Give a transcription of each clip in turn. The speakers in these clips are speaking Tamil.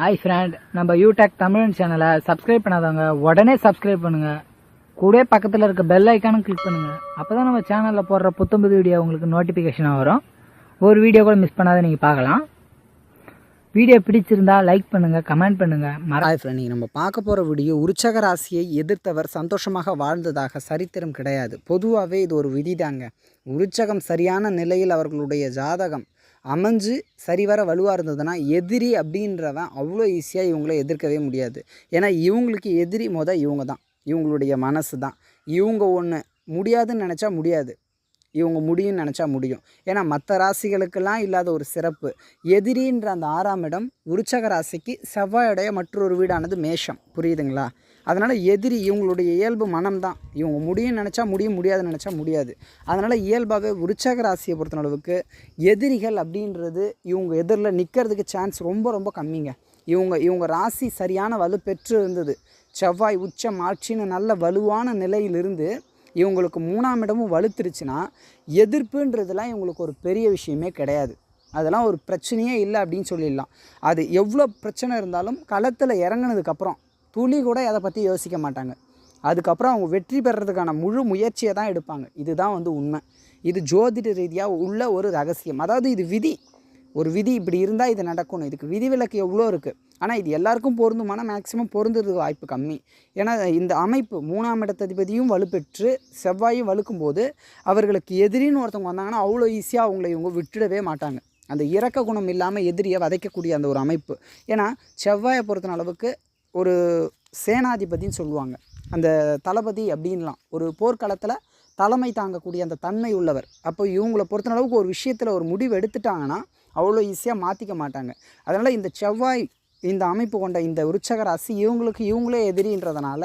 ஹாய் ஃப்ரெண்ட் நம்ம யூடெக் தமிழ் சேனலை சப்ஸ்கிரைப் பண்ணாதவங்க உடனே சப்ஸ்கிரைப் பண்ணுங்க. கூட பக்கத்தில் இருக்க பெல் ஐக்கானும் கிளிக் பண்ணுங்க. அப்பதான் நம்ம சேனலில் போடுற புத்தம்புது வீடியோ உங்களுக்கு நோட்டிஃபிகேஷனாக வரும். ஒரு வீடியோ கூட மிஸ் பண்ணாத நீங்கள் பார்க்கலாம். வீடியோ பிடிச்சிருந்தா லைக் பண்ணுங்க கமெண்ட் பண்ணுங்க. மறாய் ஃப்ரெண்ட் நீங்கள் நம்ம பார்க்க போகிற வீடியோ உற்சக ராசியை எதிர்த்தவர் சந்தோஷமாக வாழ்ந்ததாக சரித்திரம் கிடையாது. பொதுவாகவே இது ஒரு விதிதாங்க உற்சகம் சரியான நிலையில் அவர்களுடைய ஜாதகம் அமைஞ்சு சரிவர வலுவாக இருந்ததுன்னா எதிரி அப்படின்றவன் அவ்வளோ ஈஸியாக இவங்கள எதிர்க்கவே முடியாது. ஏன்னா இவங்களுக்கு எதிரி மொதல் இவங்க தான். இவங்களுடைய மனசு தான். இவங்க ஒன்று முடியாதுன்னு நினச்சா முடியாது. இவங்க முடியும்னு நினச்சா முடியும். ஏன்னா மற்ற ராசிகளுக்கெல்லாம் இல்லாத ஒரு சிறப்பு. எதிரின்ற அந்த ஆறாம் இடம் உருச்சக ராசிக்கு செவ்வாயுடைய மற்றொரு வீடானது மேஷம். புரியுதுங்களா? அதனால் எதிரி இவங்களுடைய இயல்பு மனம்தான். இவங்க முடியும் நினச்சா முடியும் முடியாதுன்னு நினச்சா முடியாது. அதனால் இயல்பாகவே விருச்சக ராசியை பொறுத்தளவுக்கு எதிரிகள் அப்படின்றது இவங்க எதிரில் நிற்கிறதுக்கு சான்ஸ் ரொம்ப ரொம்ப கம்மிங்க. இவங்க இவங்க ராசி சரியான வலு பெற்று இருந்தது. செவ்வாய் உச்சம் ஆட்சின்னு நல்ல வலுவான நிலையிலிருந்து இவங்களுக்கு மூணாம் இடமும் வலுத்துருச்சுன்னா எதிர்ப்புன்றதுலாம் இவங்களுக்கு ஒரு பெரிய விஷயமே கிடையாது. அதெல்லாம் ஒரு பிரச்சனையே இல்லை அப்படின்னு சொல்லிடலாம். அது எவ்வளோ பிரச்சனை இருந்தாலும் களத்தில் இறங்குனதுக்கப்புறம் துளி கூட அதை பற்றி யோசிக்க மாட்டாங்க. அதுக்கப்புறம் அவங்க வெற்றி பெறதுக்கான முழு முயற்சியை தான் எடுப்பாங்க. இதுதான் வந்து உண்மை. இது ஜோதிட ரீதியாக உள்ள ஒரு ரகசியம். அதாவது இது விதி. ஒரு விதி இப்படி இருந்தால் இது நடக்கணும். இதுக்கு விதிவிலக்கு எவ்வளோ இருக்குது ஆனால் இது எல்லாருக்கும் பொருந்துமான மேக்ஸிமம் பொருந்துறதுக்கு வாய்ப்பு கம்மி. ஏன்னா இந்த அமைப்பு மூணாம் இடத்ததிபதியும் வலுப்பெற்று செவ்வாயும் வலுக்கும் போது அவர்களுக்கு எதிரின்னு ஒருத்தவங்க வந்தாங்கன்னா அவ்வளோ ஈஸியாக அவங்கள இவங்க விட்டுடவே மாட்டாங்க. அந்த இறக்க குணம் இல்லாமல் எதிரியை வதைக்கக்கூடிய அந்த ஒரு அமைப்பு. ஏன்னா செவ்வாயை பொறுத்தன அளவுக்கு ஒரு சேனாதிபதின்னு சொல்லுவாங்க. அந்த தளபதி அப்படின்லாம். ஒரு போர்க்களத்தில் தலைமை தாங்கக்கூடிய அந்த தன்மை உள்ளவர். அப்போ இவங்களை பொறுத்த அளவுக்கு ஒரு விஷயத்தில் ஒரு முடிவு எடுத்துட்டாங்கன்னா அவ்வளோ ஈஸியாக மாற்றிக்க மாட்டாங்க. அதனால் இந்த செவ்வாய் இந்த அமைப்பு கொண்ட இந்த விருச்சக ராசி இவங்களுக்கு இவங்களே எதிரின்றதுனால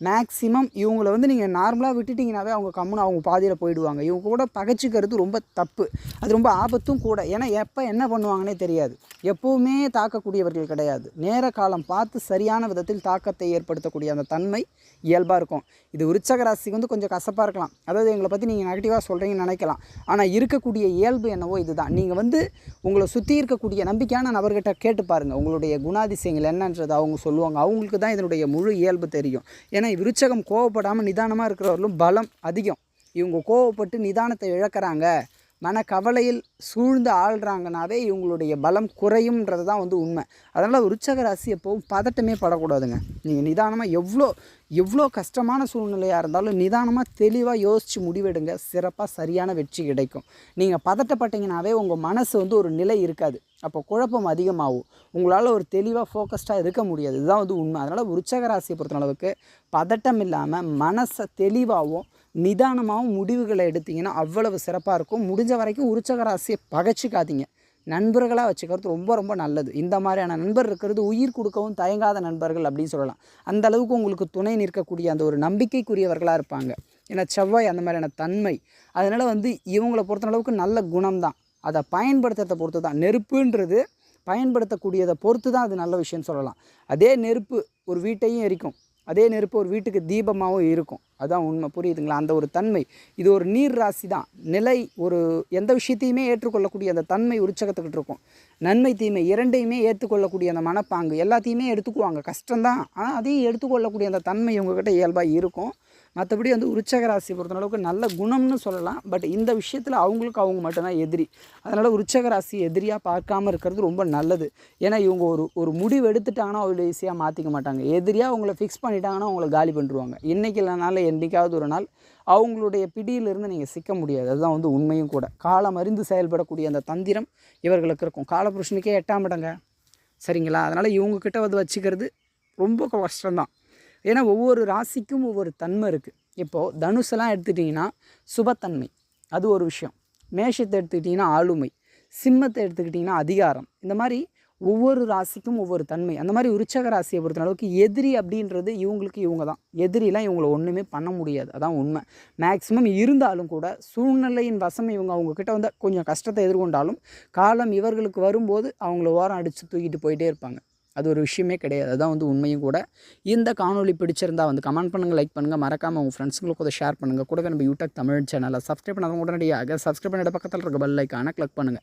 மேக்ஸிமம் இவங்கள வந்து நீங்கள் நார்மலாக விட்டுட்டிங்கனாவே அவங்க கம்முன்னு அவங்க பாதியில் போயிடுவாங்க. இவங்க கூட பகைச்சிக்கிறது ரொம்ப தப்பு. அது ரொம்ப ஆபத்தும் கூட. ஏன்னா எப்போ என்ன பண்ணுவாங்கன்னே தெரியாது. எப்போவுமே தாக்கக்கூடியவர்கள் கிடையாது. நேர காலம் பார்த்து சரியான விதத்தில் தாக்கத்தை ஏற்படுத்தக்கூடிய அந்த தன்மை இயல்பாக இருக்கும். இது உற்சக ராசிக்கு வந்து கொஞ்சம் கசப்பாக இருக்கலாம். அதாவது எங்களை பற்றி நீங்கள் நெகட்டிவாக சொல்கிறீங்கன்னு நினைக்கலாம். ஆனால் இருக்கக்கூடிய இயல்பு என்னவோ இதுதான். நீங்கள் வந்து உங்களை சுற்றி இருக்கக்கூடிய நம்பிக்கையான நபர்கிட்ட கேட்டு பாருங்கள் உங்களுடைய குணாதிசயங்கள் என்னன்றது அவங்க சொல்லுவாங்க. அவங்களுக்கு தான் இதனுடைய முழு இயல்பு தெரியும். ஏன்னா விருச்சகம் கோவப்படாமல் நிதானமாக இருக்கிறவர்களும் பலம் அதிகம். இவங்க கோவப்பட்டு நிதானத்தை இழக்கிறாங்க. மன கவலையில் சூழ்ந்து ஆள்றாங்கனாவே இவங்களுடைய பலம் குறையும்ன்றது தான் வந்து உண்மை. அதனால் உற்சக ராசி எப்போவும் பதட்டமே படக்கூடாதுங்க. நீங்கள் நிதானமாக எவ்வளோ எவ்வளோ கஷ்டமான சூழ்நிலையாக இருந்தாலும் நிதானமாக தெளிவாக யோசித்து முடிவெடுங்க. சிறப்பாக சரியான வெற்றி கிடைக்கும். நீங்கள் பதட்டப்பட்டீங்கனாவே உங்கள் மனசு வந்து ஒரு நிலை இருக்காது. அப்போ குழப்பம் அதிகமாகும். உங்களால் ஒரு தெளிவாக ஃபோக்கஸ்டாக இருக்க முடியாது. இதுதான் வந்து உண்மை. அதனால் உற்சக ராசியை பொறுத்த அளவுக்கு பதட்டம் இல்லாமல் மனசை தெளிவாகவும் நிதானமாகவும் முடிவுகளை எடுத்தீங்கன்னா அவ்வளவு சிறப்பாக இருக்கும். முடிஞ்ச வரைக்கும் உற்சக ராசியை பகைச்சிக்காதீங்க. நண்பர்களாக வச்சுக்கிறது ரொம்ப ரொம்ப நல்லது. இந்த மாதிரியான நண்பர் இருக்கிறது உயிர் கொடுக்கவும் தயங்காத நண்பர்கள் அப்படின்னு சொல்லலாம். அந்த அளவுக்கு உங்களுக்கு துணை நிற்கக்கூடிய அந்த ஒரு நம்பிக்கைக்குரியவர்களாக இருப்பாங்க. ஏன்னா செவ்வாய் அந்த மாதிரியான தன்மை. அதனால் வந்து இவங்களை பொறுத்த அளவுக்கு நல்ல குணம் தான் அதை பயன்படுத்துறதை பொறுத்து தான் நெருப்புன்றது பயன்படுத்தக்கூடியதை பொறுத்து தான் அது நல்ல விஷயம்னு சொல்லலாம். அதே நெருப்பு ஒரு வீட்டையும் எரிக்கும். அதே நெருப்பு ஒரு வீட்டுக்கு தீபமாகவும் இருக்கும். அதுதான் உண்மை. புரியுதுங்களா? அந்த ஒரு தன்மை. இது ஒரு நீர் ராசி தான். நிலை ஒரு எந்த விஷயத்தையுமே ஏற்றுக்கொள்ளக்கூடிய அந்த தன்மை உற்சகத்துக்கிட்டு இருக்கும். நன்மை தீமை இரண்டையுமே ஏற்றுக்கொள்ளக்கூடிய அந்த மனப்பாங்கு எல்லாத்தையுமே எடுத்துக்குவாங்க. கஷ்டம்தான். ஆனால் அதையும் எடுத்துக்கொள்ளக்கூடிய அந்த தன்மை உங்ககிட்ட இயல்பாக இருக்கும். மற்றபடி வந்து உருச்சக ராசி பொறுத்த அளவுக்கு நல்ல குணம்னு சொல்லலாம். பட் இந்த விஷயத்தில் அவங்களுக்கு அவங்க மட்டும்தான் எதிரி. அதனால் உருச்சக ராசி எதிரியாக பார்க்காம இருக்கிறது ரொம்ப நல்லது. ஏன்னா இவங்க ஒரு ஒரு முடிவு எடுத்துட்டாங்கன்னா அவ்வளோ ஈஸியாக மாற்றிக்க மாட்டாங்க. எதிரியாக அவங்கள ஃபிக்ஸ் பண்ணிட்டாங்கன்னா அவங்கள காலி பண்ணிடுவாங்க இன்றைக்கி இல்லைனால என்றைக்காவது ஒரு நாள் அவங்களுடைய பிடியிலிருந்து நீங்கள் சிக்க முடியாது. அதுதான் வந்து உண்மையும் கூட. காலம் அறிந்து செயல்படக்கூடிய அந்த தந்திரம் இவர்களுக்கு இருக்கும். காலபுருஷனுக்கே எட்டாம் இடங்க. சரிங்களா? அதனால் இவங்கக்கிட்ட வந்து வச்சுக்கிறது ரொம்ப கஷ்டம்தான். ஏன்னா ஒவ்வொரு ராசிக்கும் ஒவ்வொரு தன்மை இருக்குது இப்போது தனுஷெல்லாம் எடுத்துட்டிங்கன்னா சுபத்தன்மை. அது ஒரு விஷயம். மேஷத்தை எடுத்துக்கிட்டிங்கன்னா ஆளுமை. சிம்மத்தை எடுத்துக்கிட்டிங்கன்னா அதிகாரம். இந்த மாதிரி ஒவ்வொரு ராசிக்கும் ஒவ்வொரு தன்மை. அந்த மாதிரி உற்சக ராசியை பொறுத்த அளவுக்கு எதிரி அப்படின்றது இவங்களுக்கு இவங்க தான். எதிரிலாம் இவங்களை ஒன்றுமே பண்ண முடியாது. அதான் உண்மை. மேக்ஸிமம் இருந்தாலும் கூட சூழ்நிலையின் வசம் இவங்க அவங்கக்கிட்ட வந்து கொஞ்சம் கஷ்டத்தை எதிர்கொண்டாலும் காலம் இவர்களுக்கு வரும்போது அவங்கள ஓரம் அடித்து தூக்கிட்டு போயிட்டே இருப்பாங்க. அது ஒரு விஷயமே கிடையாது. அதுதான் வந்து உண்மையும் கூட. இந்த காணொலி பிடிச்சிருந்தா வந்து கமெண்ட் பண்ணுங்கள் லைக் பண்ணுங்கள் மறக்காமல் உங்கள் ஃப்ரெண்ட்ஸுங்களுக்கு அதை ஷேர் பண்ணுங்கள் கூடவே நம்ம யூடியூப் தமிழ் சேனலை சப்ஸ்கிரைப் பண்ணாதவங்க உடனடியாக சப்ஸ்கிரைப் பண்ணிட பக்கத்தில் இருக்க பெல் ஐக்கான கிளிக் பண்ணுங்கள்